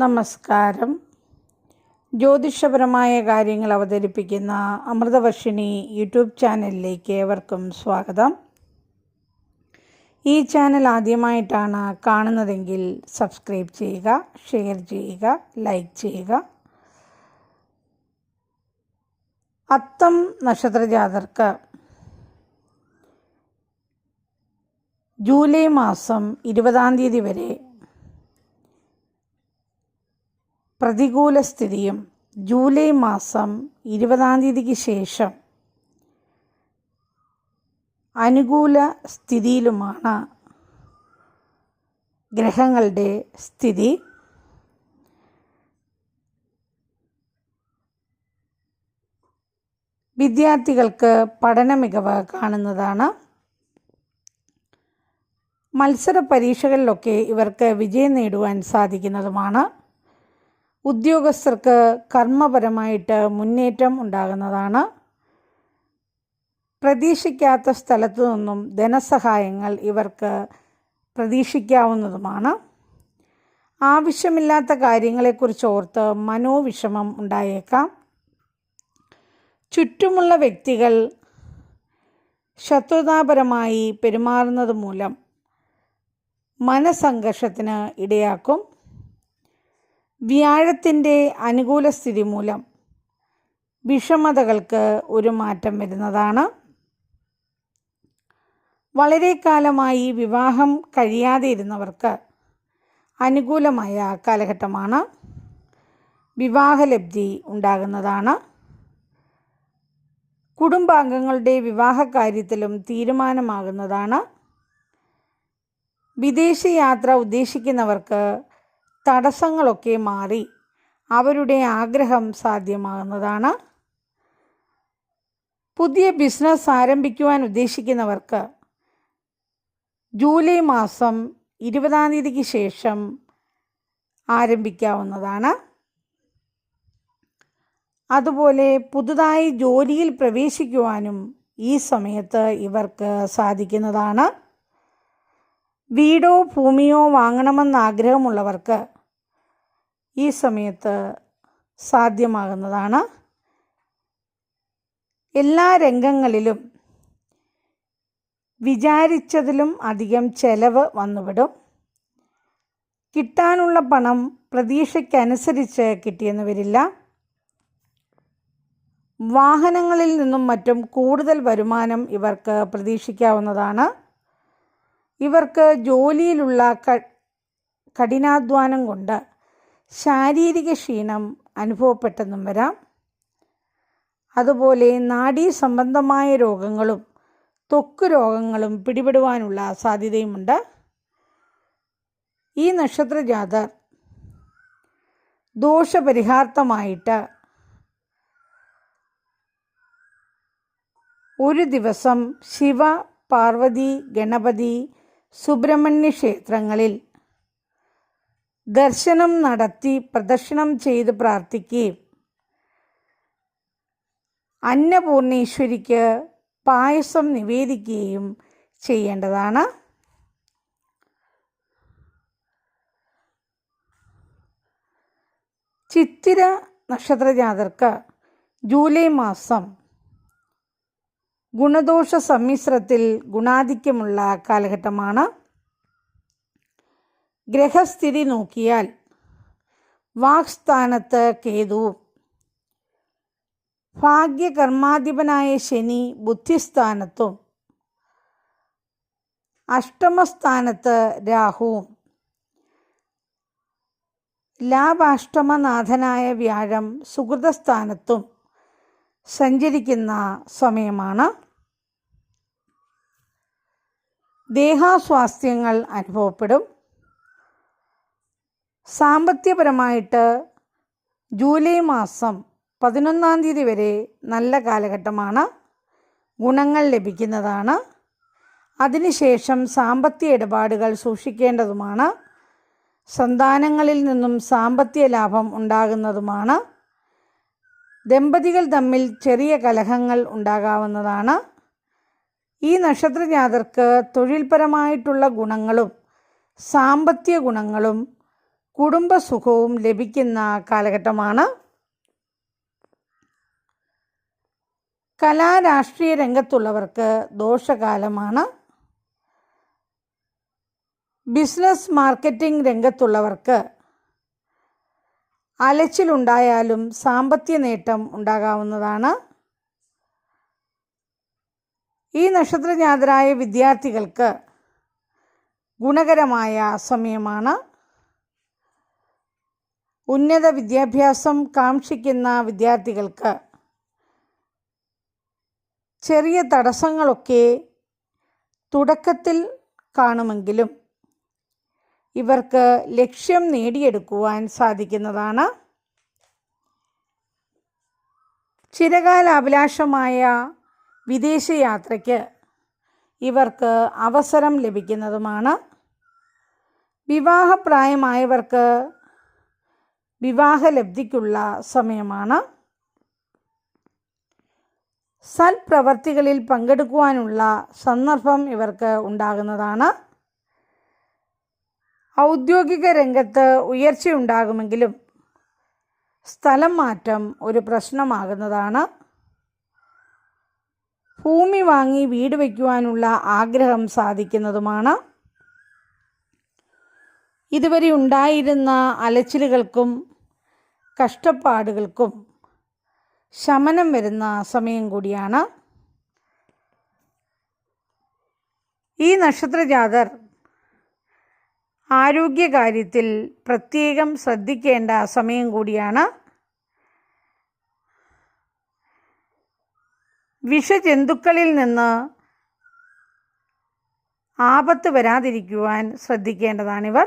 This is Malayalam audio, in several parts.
നമസ്കാരം. ജ്യോതിഷപരമായ കാര്യങ്ങൾ അവതരിപ്പിക്കുന്ന അമൃതവർഷിണി യൂട്യൂബ് ചാനലിലേക്ക് ഏവർക്കും സ്വാഗതം. ഈ ചാനൽ ആദ്യമായിട്ടാണ് കാണുന്നതെങ്കിൽ സബ്സ്ക്രൈബ് ചെയ്യുക ഷെയർ ചെയ്യുക ലൈക്ക് ചെയ്യുക. അത്തം നക്ഷത്രജാതർക്ക് ജൂലൈ മാസം ഇരുപതാം തീയതി വരെ പ്രതികൂല സ്ഥിതിയും ജൂലൈ മാസം ഇരുപതാം തീയതിക്ക് ശേഷം അനുകൂല സ്ഥിതിയിലുമാണ് ഗ്രഹങ്ങളുടെ സ്ഥിതി. വിദ്യാർത്ഥികൾക്ക് പഠന മികവ് കാണുന്നതാണ്. മത്സര പരീക്ഷകളിലൊക്കെ ഇവർക്ക് വിജയം നേടുവാൻ സാധിക്കുന്നതുമാണ്. ഉദ്യോഗസ്ഥർക്ക് കർമ്മപരമായിട്ട് മുന്നേറ്റം ഉണ്ടാകുന്നതാണ്. പ്രതീക്ഷിക്കാത്ത സ്ഥലത്തു നിന്നും ധനസഹായങ്ങൾ ഇവർക്ക് പ്രതീക്ഷിക്കാവുന്നതുമാണ്. ആവശ്യമില്ലാത്ത കാര്യങ്ങളെക്കുറിച്ച് ഓർത്ത് മനോവിഷമം ഉണ്ടായേക്കാം. ചുറ്റുമുള്ള വ്യക്തികൾ ശത്രുതാപരമായി പെരുമാറുന്നത് മൂലം മനസംഘർഷത്തിന് ഇടയാക്കും. വ്യാഴത്തിന്റെ അനുകൂല സ്ഥിതി മൂലം വിഷമതകൾക്ക് ഒരു മാറ്റം വരുന്നതാണ്. വളരെ കാലമായി വിവാഹം കഴിയാതെ ഇരുന്നവർക്ക് അനുകൂലമായ കാലഘട്ടമാണ്. വിവാഹലബ്ധി ഉണ്ടാകുന്നതാണ്. കുടുംബാംഗങ്ങളുടെ വിവാഹകാര്യത്തിലും തീരുമാനമാകുന്നതാണ്. വിദേശയാത്ര ഉദ്ദേശിക്കുന്നവർക്ക് തടസ്സങ്ങളൊക്കെ മാറി അവരുടെ ആഗ്രഹം സാധ്യമാകുന്നതാണ്. പുതിയ ബിസിനസ് ആരംഭിക്കുവാൻ ഉദ്ദേശിക്കുന്നവർക്ക് ജൂലൈ മാസം ഇരുപതാം തീയതിക്ക് ശേഷം ആരംഭിക്കാവുന്നതാണ്. അതുപോലെ പുതുതായി ജോലിയിൽ പ്രവേശിക്കുവാനും ഈ സമയത്ത് ഇവർക്ക് സാധിക്കുന്നതാണ്. വീടോ ഭൂമിയോ വാങ്ങണമെന്ന് ആഗ്രഹമുള്ളവർക്ക് ഈ സമയത്ത് സാധ്യമാകുന്നതാണ്. എല്ലാ രംഗങ്ങളിലും വിചാരിച്ചതിലും അധികം ചെലവ് വന്നുവിടും. കിട്ടാനുള്ള പണം പ്രതീക്ഷയ്ക്കനുസരിച്ച് കിട്ടിയെന്ന് വരില്ല. വാഹനങ്ങളിൽ നിന്നും മറ്റും കൂടുതൽ വരുമാനം ഇവർക്ക് പ്രതീക്ഷിക്കാവുന്നതാണ്. ഇവർക്ക് ജോലിയിലുള്ള കഠിനാധ്വാനം കൊണ്ട് ശാരീരിക ക്ഷീണം അനുഭവപ്പെട്ടെന്നും വരാം. അതുപോലെ നാഡീ സംബന്ധമായ രോഗങ്ങളും ത്വക്ക് രോഗങ്ങളും പിടിപെടുവാനുള്ള സാധ്യതയുമുണ്ട്. ഈ നക്ഷത്രജാതർ ദോഷപരിഹാർത്ഥമായിട്ട് ഒരു ദിവസം ശിവ പാർവതി ഗണപതി സുബ്രഹ്മണ്യ ക്ഷേത്രങ്ങളിൽ ദർശനം നടത്തി പ്രദക്ഷിണം ചെയ്ത് പ്രാർത്ഥിക്കുകയും അന്നപൂർണേശ്വരിക്ക് പായസം നിവേദിക്കുകയും ചെയ്യേണ്ടതാണ്. ചിത്തിര നക്ഷത്രജാതർക്ക് ജൂലൈ മാസം ഗുണദോഷ സമ്മിശ്രത്തിൽ ഗുണാധിക്യമുള്ള കാലഘട്ടമാണ്. ഗ്രഹസ്ഥിതി നോക്കിയാൽ വാക്സ്ഥാനത്ത് കേതു. ഭാഗ്യകർമാധിപനായ ശനി ബുദ്ധിസ്ഥാനത്തും. അഷ്ടമസ്ഥാനത്ത് രാഹുവും ലാഭാഷ്ടമനാഥനായ വ്യാഴം സുഹൃതസ്ഥാനത്തും സഞ്ചരിക്കുന്ന സമയമാണ്. ദേഹാസ്വാസ്ഥ്യങ്ങൾ അനുഭവപ്പെടും. സാമ്പത്തികപരമായിട്ട് ജൂലൈ മാസം പതിനൊന്നാം തീയതി വരെ നല്ല കാലഘട്ടമാണ്. ഗുണങ്ങൾ ലഭിക്കുന്നതാണ്. അതിനുശേഷം സാമ്പത്തിക ഇടപാടുകൾ സൂക്ഷിക്കേണ്ടതുമാണ്. സന്താനങ്ങളിൽ നിന്നും സാമ്പത്തിക ലാഭം ഉണ്ടാകുന്നതുമാണ്. ദമ്പതികൾ തമ്മിൽ ചെറിയ കലഹങ്ങൾ ഉണ്ടാകാവുന്നതാണ്. ഈ നക്ഷത്രജാതർക്ക് തൊഴിൽപരമായിട്ടുള്ള ഗുണങ്ങളും സാമ്പത്തിക ഗുണങ്ങളും കുടുംബസുഖവും ലഭിക്കുന്ന കാലഘട്ടമാണ്. കലാരാഷ്ട്രീയ രംഗത്തുള്ളവർക്ക് ദോഷകാലമാണ്. ബിസിനസ് മാർക്കറ്റിംഗ് രംഗത്തുള്ളവർക്ക് അലച്ചിലുണ്ടായാലും സാമ്പത്തിക നേട്ടം ഉണ്ടാകാവുന്നതാണ്. ഈ നക്ഷത്രജാതരായ വിദ്യാർത്ഥികൾക്ക് ഗുണകരമായ സമയമാണ്. ഉന്നത വിദ്യാഭ്യാസം കാക്ഷിക്കുന്ന വിദ്യാർത്ഥികൾക്ക് ചെറിയ തടസ്സങ്ങളൊക്കെ തുടക്കത്തിൽ കാണുമെങ്കിലും ഇവർക്ക് ലക്ഷ്യം നേടിയെടുക്കുവാൻ സാധിക്കുന്നതാണ്. ചിരകാല അഭിലാഷമായ വിദേശയാത്രയ്ക്ക് ഇവർക്ക് അവസരം ലഭിക്കുന്നതുമാണ്. വിവാഹപ്രായമായവർക്ക് വിവാഹലബ്ധിക്കുള്ള സമയമാണ്. സൽപ്രവർത്തികളിൽ പങ്കെടുക്കുവാനുള്ള സന്ദർഭം ഇവർക്ക് ഉണ്ടാകുന്നതാണ്. ഔദ്യോഗിക രംഗത്ത് ഉയർച്ചയുണ്ടാകുമെങ്കിലും സ്ഥലം മാറ്റം ഒരു പ്രശ്നമാകുന്നതാണ്. ഭൂമി വാങ്ങി വീട് വയ്ക്കുവാനുള്ള ആഗ്രഹം സാധിക്കുന്നതുമാണ്. ഇതുവരെ ഉണ്ടായിരുന്ന അലച്ചിലുകൾക്കും കഷ്ടപ്പാടുകൾക്കും ശമനം വരുന്ന സമയം കൂടിയാണ്. ഈ നക്ഷത്രജാതർ ആരോഗ്യകാര്യത്തിൽ പ്രത്യേകം ശ്രദ്ധിക്കേണ്ട സമയം കൂടിയാണ്. വിഷജന്തുക്കളിൽ നിന്ന് ആപത്ത് വരാതിരിക്കുവാൻ ശ്രദ്ധിക്കേണ്ടതാണിവർ.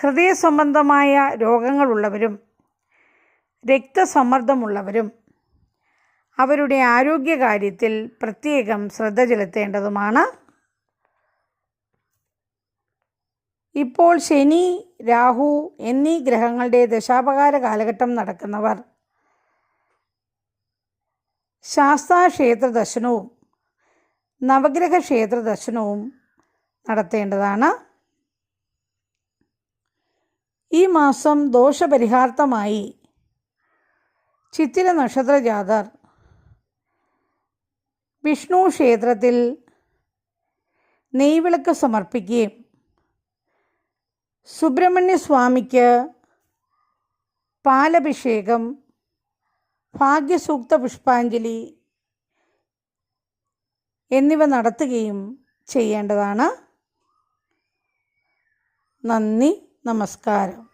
ഹൃദയ സംബന്ധമായ രോഗങ്ങളുള്ളവരും രക്തസമ്മർദ്ദമുള്ളവരും അവരുടെ ആരോഗ്യകാര്യത്തിൽ പ്രത്യേകം ശ്രദ്ധ ചെലുത്തേണ്ടതുമാണ്. ഇപ്പോൾ ശനി രാഹു എന്നീ ഗ്രഹങ്ങളുടെ ദശാപകാര കാലഘട്ടം നടക്കുന്നവർ ശാസ്താക്ഷേത്ര ദർശനവും നവഗ്രഹ ക്ഷേത്ര ദർശനവും നടത്തേണ്ടതാണ്. ഈ മാസം ദോഷപരിഹാർത്ഥമായി ചിത്തിര നക്ഷത്ര ജാതർ വിഷ്ണു ക്ഷേത്രത്തിൽ നെയ്വിളക്ക് സമർപ്പിക്കുകയും സുബ്രഹ്മണ്യ സ്വാമിക്ക് പാലഭിഷേകം ഭാഗ്യസൂക്ത പുഷ്പാഞ്ജലി എന്നിവ നടത്തുകയും ചെയ്യേണ്ടതാണ്. നന്ദി നമസ്കാരം.